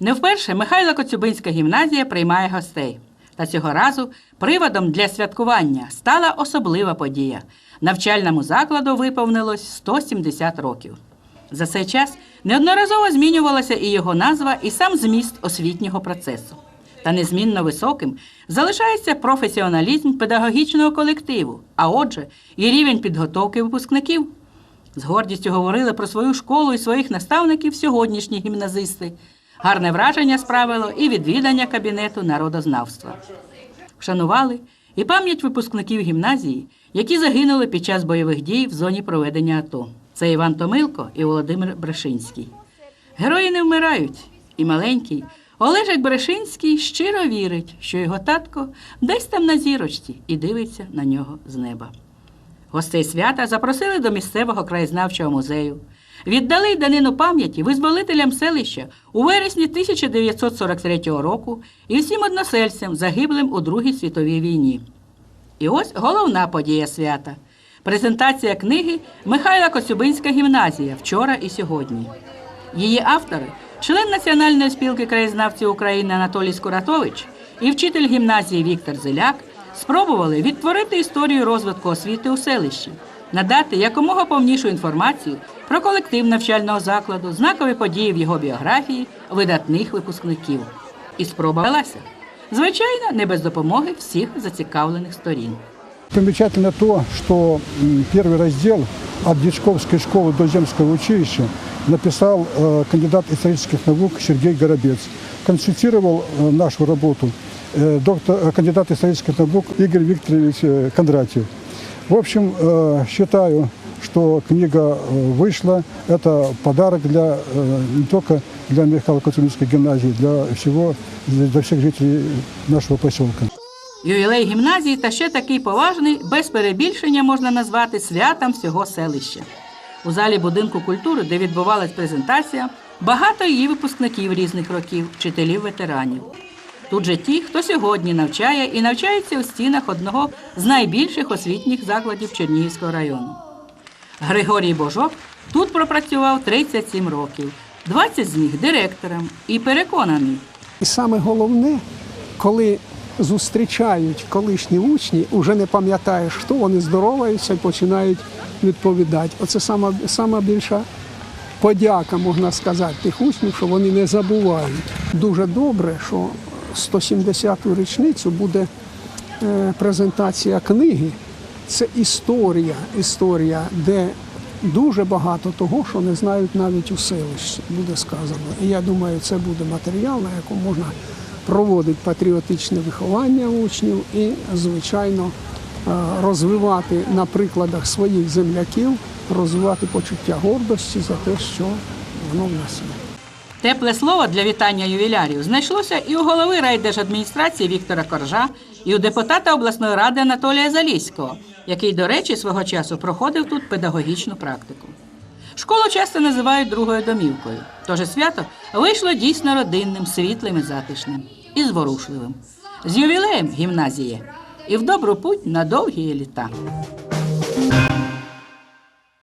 Не вперше Михайло Коцюбинська гімназія приймає гостей. Та цього разу приводом для святкування стала особлива подія. Навчальному закладу виповнилось 170 років. За цей час неодноразово змінювалася і його назва, і сам зміст освітнього процесу. Та незмінно високим залишається професіоналізм педагогічного колективу, а отже, і рівень підготовки випускників. З гордістю говорили про свою школу і своїх наставників сьогоднішні гімназисти. Гарне враження справило і відвідання кабінету народознавства. Вшанували і пам'ять випускників гімназії, які загинули під час бойових дій в зоні проведення АТО. Це Іван Томилко і Володимир Брешинський. Герої не вмирають, і маленький Олежик Брешинський щиро вірить, що його татко десь там на зірочці і дивиться на нього з неба. Гостей свята запросили до місцевого краєзнавчого музею. Віддали данину пам'яті визволителям селища у вересні 1943 року і всім односельцям, загиблим у Другій світовій війні. І ось головна подія свята презентація книги Михайла Коцюбинська гімназія вчора і сьогодні. Її автори член Національної спілки краєзнавців України Анатолій Скуратович і вчитель гімназії Віктор Зеляк спробували відтворити історію розвитку освіти у селищі, надати якомога повнішу інформацію про колектив навчального закладу, знакові події в його біографії, видатних випускників. І спроба велася. Звичайно, не без допомоги всіх зацікавлених сторін. Примечательно то, что м, первый раздел от Дичковской школы до Земского училища написал э, кандидат исторических наук Сергей Горобец. Консультировал э, нашу работу э, доктор, э, кандидат исторических наук Игорь Викторович э, Кондратьев. В общем, э, считаю, что книга э, вышла. Это подарок для, э, не только для Михаила Коцюбинской гимназии, для всего, для всех жителей нашего поселка. Ювілей гімназії та ще такий поважний, без перебільшення можна назвати святом всього селища. У залі будинку культури, де відбувалась презентація, багато її випускників різних років, вчителів ветеранів. Тут же ті, хто сьогодні навчає і навчається у стінах одного з найбільших освітніх закладів Чернігівського району. Григорій Божок тут пропрацював 37 років, 20 з них директором, і переконаний, І саме головне, коли зустрічають колишні учні, вже не пам'ятаєш, хто вони здороваються і починають відповідати. Оце сама, сама більша подяка, можна сказати, тих учнів, що вони не забувають. Дуже добре, що 170-ту річницю буде е, презентація книги. Це історія, історія, де дуже багато того, що не знають навіть у селищі, буде сказано. І я думаю, це буде матеріал, на якому можна проводити патріотичне виховання учнів і, звичайно, е, розвивати на прикладах своїх земляків, розвивати почуття гордості за те, що воно в нас є. Тепле слово для вітання ювілярів знайшлося і у голови райдержадміністрації Віктора Коржа, і у депутата обласної ради Анатолія Заліського, який, до речі, свого часу проходив тут педагогічну практику. Школу часто називають другою домівкою, тож свято вийшло дійсно родинним, світлим і затишним і зворушливим. З ювілеєм гімназії і в добру путь на довгі літа.